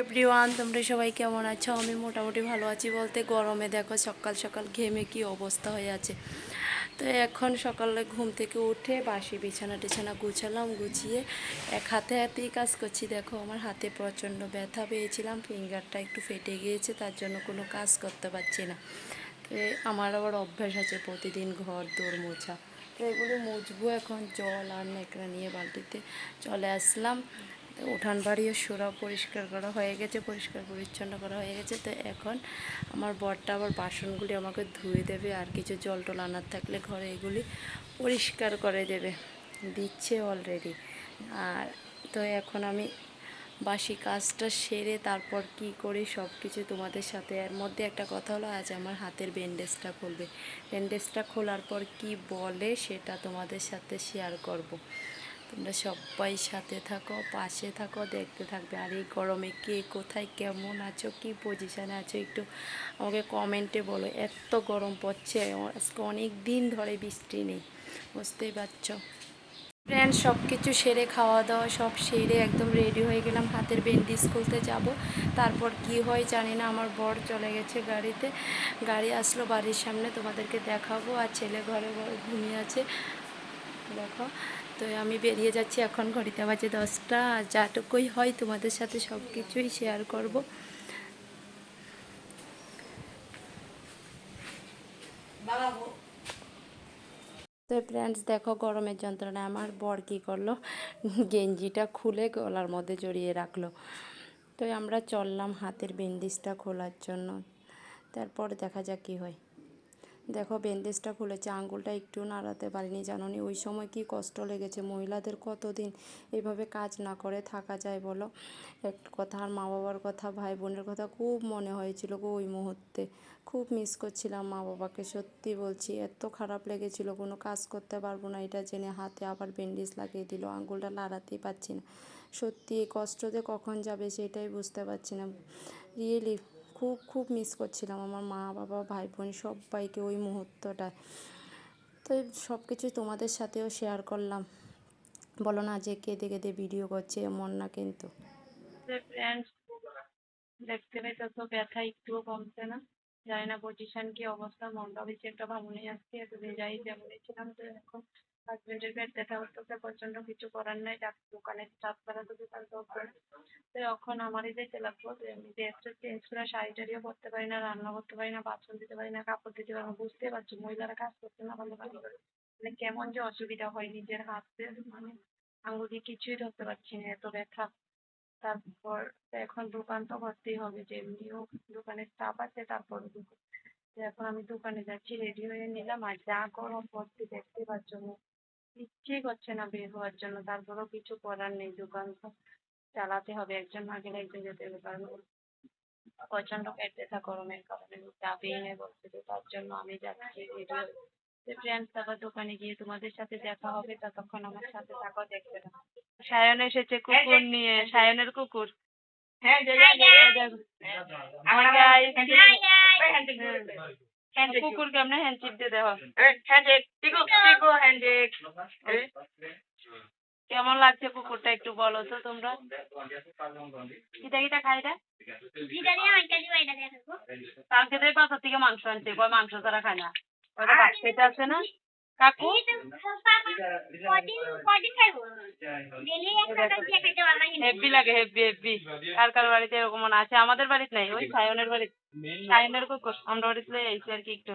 Everyone, তোমরা সবাই কেমন আছো? আমি মোটামুটি ভালো আছি। বলতে গরমে দেখো সকাল সকাল ঘেমে কি অবস্থা হয়ে আছে। তো এখন সকালে ঘুম থেকে উঠে বাসি বিছানা টিছানা গুছালাম, গুছিয়ে এক হাতে হাতেই কাজ করছি। দেখো, আমার হাতে প্রচণ্ড ব্যথা পেয়েছিলাম, ফিঙ্গারটা একটু ফেটে গিয়েছে, তার জন্য কোনো কাজ করতে পারছি না। তো আমার আবার অভ্যাস আছে প্রতিদিন ঘর দৌড় মোছা। তো এগুলো মুছবো এখন, জল আর নেকড়া নিয়ে বালতিতে চলে আসলাম। উঠান বাড়িও সুরা পরিষ্কার করা হয়ে গেছে, পরিষ্কার পরিচ্ছন্ন করা হয়ে গেছে। তো এখন আমার বরটা আবার বাসনগুলি আমাকে ধুয়ে দেবে, আর কিছু জল টল আনার থাকলে ঘরে এগুলি পরিষ্কার করে দেবে। দিচ্ছে অলরেডি আর তো এখন আমি বাসি কাজটা সেরে তারপর কি করি সব কিছু তোমাদের সাথে। এর মধ্যে একটা কথা হলো, আজ আমার হাতের ব্যান্ডেজটা খুলবে। ব্যান্ডেজটা খোলার পর কি বলে সেটা তোমাদের সাথে শেয়ার করব। তোমরা সবাই সাথে থাকো, পাশে থাকো, দেখতে থাকবে। আর এই গরমে কে কোথায় কেমন আছো, কি পজিশানে আছো, একটু আমাকে কমেন্টে বলো। এত গরম পড়ছে, আজকে অনেক দিন ধরে বৃষ্টি নেই, বুঝতেই পারছ? ফ্রেন্ড সব কিছু সেরে খাওয়া দাওয়া সব সেরে একদম রেডি হয়ে গেলাম, হাতের বেন্ডিজ খুলতে যাব। তারপর কি হয় জানি না, আমার বর চলে গেছে গাড়িতে। গাড়ি আসলো বাড়ির সামনে, তোমাদেরকে দেখাবো, আর ছেলে ঘরে ঘরে ঘুমিয়ে আছে। দেখো তো আমি বেরিয়ে যাচ্ছি এখন ঘড়িতে বাজে দশটা। আর যাটুকুই হয় তোমাদের সাথে সব কিছুই শেয়ার করব তো ফ্রেন্ডস দেখো গরমের যন্ত্রণা আমার বর কী করল? গেঞ্জিটা খুলে গলার মধ্যে জড়িয়ে রাখল। তো আমরা চললাম হাতের বেন্ডিজটা খোলার জন্য। তারপর দেখা যাক কী হয়। দেখো বেন্ডেজটা খুলেছে, আঙ্গুলটা একটু নাড়াতে পারিনি, জানোনি? ওই সময় কি কষ্ট লেগেছে, মহিলাদের কতদিন এইভাবে কাজ না করে থাকা যায় বলো? একটু কথা, আর মা বাবার কথা ভাই বোনের কথা খুব মনে হয়েছিল গো ওই মুহূর্তে। খুব মিস করছিলাম মা বাবাকে সত্যি বলছি। এত খারাপ লেগেছিল, কোনো কাজ করতে পারব না, এটা জেনে হাতে আবার ব্যান্ডেজ লাগিয়ে দিল, আঙ্গুলটা নাড়াতেই পারছি না। সত্যি, এই কষ্টতে কখন যাবে সেটাই বুঝতে পারছি না। রিয়েলি খুব খুব মিস করছিলাম আমার মা, বাবা ভাই বোন সবাইকে ওই মুহূর্তটা তো সব কিছু তোমাদের সাথেও শেয়ার করলাম। বলো না যে কেঁদে কেঁদে ভিডিও করছে এমন না কিন্তু। দেখতে পেতে তো ব্যথা একটুও কমছে না। জানি না পজিশন কি অবস্থা মনটা বেশি একটা ভালো নেই আজকে যাই যেমনই ছিলাম, তো এখন হাজবেন্ডের পেট ব্যথা করতেছে প্রচণ্ড কিছু করার নাই ডাক্তার দোকানে স্টাফ করা তো দোকান তো। তো এখন আমারই যেতে লাগবো তো আমি ড্রেসটা চেঞ্জ করে শাড়ি টাড়িও পরতে পারি না, রান্না করতে পারি না বাথরুম দিতে পারি না, কাপড় দিতে পারি না বুঝতে পারছি, মহিলারা কাজ করতে না কাজ মানে কেমন যে অসুবিধা হয় নিজের হাতে মানে আঙুল দিয়ে কিছুই ধরতে পারছি না, এত ব্যথা। তারপর এখন দোকান তো করতেই হবে, যে এমনিও দোকানে স্টাফ আছে, তারপর এখন আমি দোকানে যাচ্ছি রেডি হয়ে নিলাম, আর যা গরম পড়ছে দেখতে পাচ্ছ না ইচ্ছেই করছে না বের হওয়ার জন্য তারপরেও কিছু করার নেই দোকান তো চালাতে হবে একজন না গেলে একজন যেতে হবে কারণ প্রচণ্ড পেট ব্যথা গরমের কারণে যাবেই না বলছে তো তার জন্য আমি যাচ্ছি হয়ে ফ্রেন্ডস আবার দোকানে গিয়ে তোমাদের সাথে দেখা হবে ততক্ষণ আমার সাথে থাকো দেখবে না সায়ন এসেছে কুকুর নিয়ে সায়নের কুকুর হ্যাঁ আমাকে আমরা কেমনে হ্যান্ডচিপ দিয়ে দেওয়া কেমন লাগছে কুকুরটা একটু বলো তো তোমরা? কিটা কিটা খাই রে কালকে তো এই বাজার থেকে মাংস আনছে। কয় মাংস ছাড়া খায় না। ওটা আছে না? কাকু? হেভি লাগে হেভি হেভি কার কার বাড়িতে এরকম আছে? আমাদের বাড়িতে নাই ওই সায়নের বাড়িতে। সায়নের কুকুর আমরা বাড়িতে আর কি একটু।